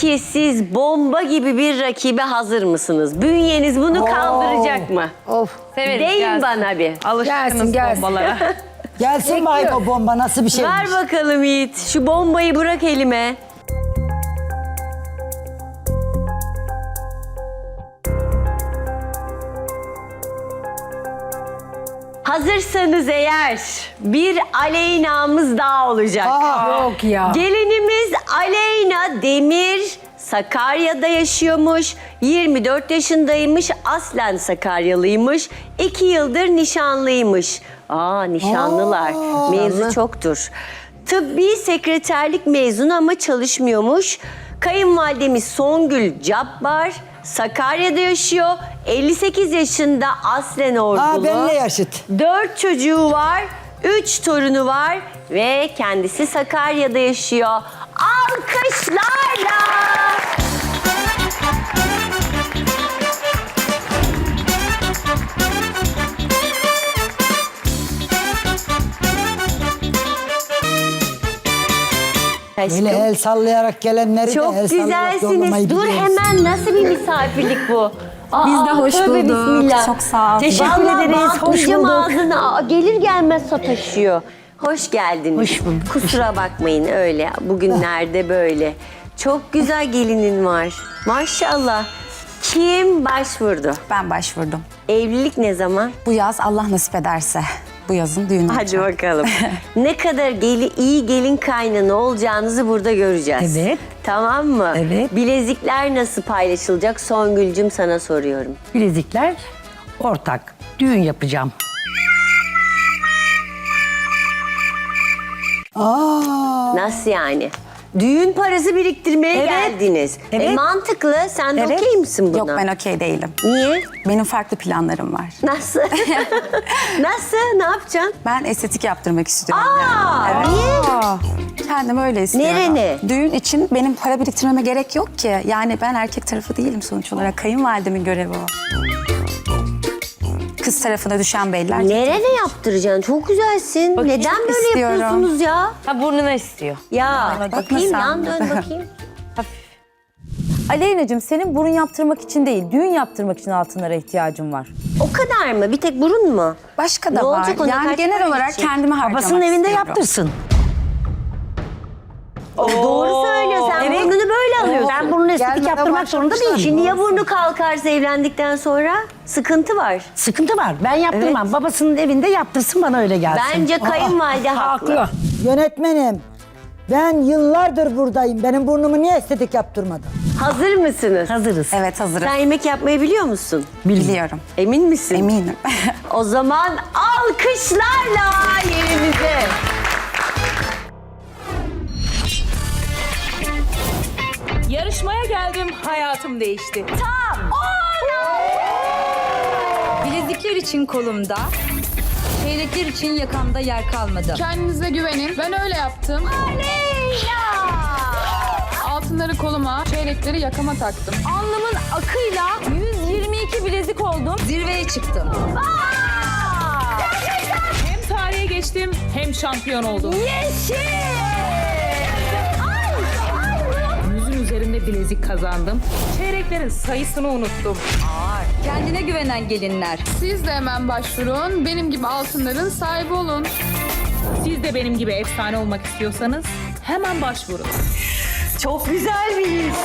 Peki siz bomba gibi bir rakibe hazır mısınız? Bünyeniz bunu kaldıracak mı? Of. Severiz Deyin gelsin. bana bir. Alışkınız Gelsin, gelsin. bombalara. Gelsin bakayım o bomba nasıl bir şeymiş. Ver bakalım Yiğit. Şu bombayı bırak elime. Hazırsanız eğer bir Aleyna'mız daha olacak. Aa, Yok ya. Gelinimiz Aleyna Demir Sakarya'da yaşıyormuş. 24 yaşındaymış. Aslen Sakaryalıymış. 2 yıldır nişanlıymış. Aa nişanlılar. Mevzu çoktur. Tıbbi sekreterlik mezunu ama çalışmıyormuş. Kayınvalidemiz Songül Cabbar. Sakarya'da yaşıyor. 58 yaşında aslen ordulu. Aa, benimle yaşıt. Dört çocuğu var, üç torunu var ve kendisi Sakarya'da yaşıyor. Alkışlarla! Aşkım, el sallayarak gelenleri de el Çok sallayarak yollamayı güzelsiniz. Dur biliyoruz. hemen nasıl bir misafirlik bu? Aa, Biz de hoş tövbe bulduk. bismillah. Çok sağ ol. Teşekkür Vallahi ederiz. hoş Bantlayacağım bulduk. ağzını. Aa, Gelir gelmez sataşıyor. Hoş geldiniz. Hoş bulduk. Kusura bakmayın öyle. Bugünlerde böyle. Çok güzel gelinin var. Maşallah. Kim başvurdu? Ben başvurdum. Evlilik ne zaman? Bu yaz Allah nasip ederse bu yazın düğün Hadi olacak. bakalım. ne kadar geli, iyi gelin kaynana olacağınızı burada göreceğiz. Evet. Tamam mı? Evet. Bilezikler nasıl paylaşılacak? Songülcüm sana soruyorum. Bilezikler ortak. Düğün yapacağım. Aa, Nasıl yani? Düğün parası biriktirmeye Evet. geldiniz. E, Evet. mantıklı. Sen de Evet. okey misin buna? Yok ben okey değilim. Niye? Benim farklı planlarım var. Nasıl? Nasıl? Ne yapacaksın? Ben estetik yaptırmak istiyorum. Aa, niye? Kendim öyle istiyorum. Nerene? Düğün için benim para biriktirmeme gerek yok ki. Yani ben erkek tarafı değilim sonuç olarak. Kayınvalidemin görevi o. Kız tarafına düşen beller. Nerene yaptıracaksın? Çok güzelsin. Neden böyle istiyorum. yapıyorsunuz ya? Ha burnuna istiyor. Ya bakayım bakma yan sen. dön bakayım. Aleyna'cığım senin burun yaptırmak için değil, düğün yaptırmak için altınlara ihtiyacın var. O kadar mı? Bir tek burun mu? Başka da Ne var. olacak ona? Yani genel olarak gidecek? kendime harcamak Babasının evinde istiyorum. yaptırsın. Doğru söylüyor. Sen Evet. burnunu böyle alıyorsun. Ben burnunu estetik Gelmeden yaptırmak zorunda başlamışlar. değilim. Şimdi ya burnu kalkarsa evlendikten sonra sıkıntı var. Sıkıntı var. Ben yaptırmam. Babasının evinde yaptırsın bana öyle gelsin. Bence kayınvalide haklı. yönetmenim. Ben yıllardır buradayım. Benim burnumu niye estetik yaptırmadın? Hazır mısınız? Hazırız. Evet hazırım. Sen yemek yapmayı biliyor musun? Biliyorum. Emin misin? Eminim. O zaman alkışlarla yerimize. Hayatım değişti. Bilezikler için kolumda, çeyrekler için yakamda yer kalmadı. Kendinize güvenin. Ben öyle yaptım. Altınları koluma, çeyrekleri yakama taktım. Alnımın akıyla 122 bilezik oldum, zirveye çıktım. Hem tarihe geçtim, hem şampiyon oldum. Yüzün bilezik kazandım. Çeyreklerin sayısını unuttum. Kendine güvenen gelinler. Siz de hemen başvurun. Benim gibi altınların sahibi olun. Siz de benim gibi efsane olmak istiyorsanız hemen başvurun. Çok güzelmiş.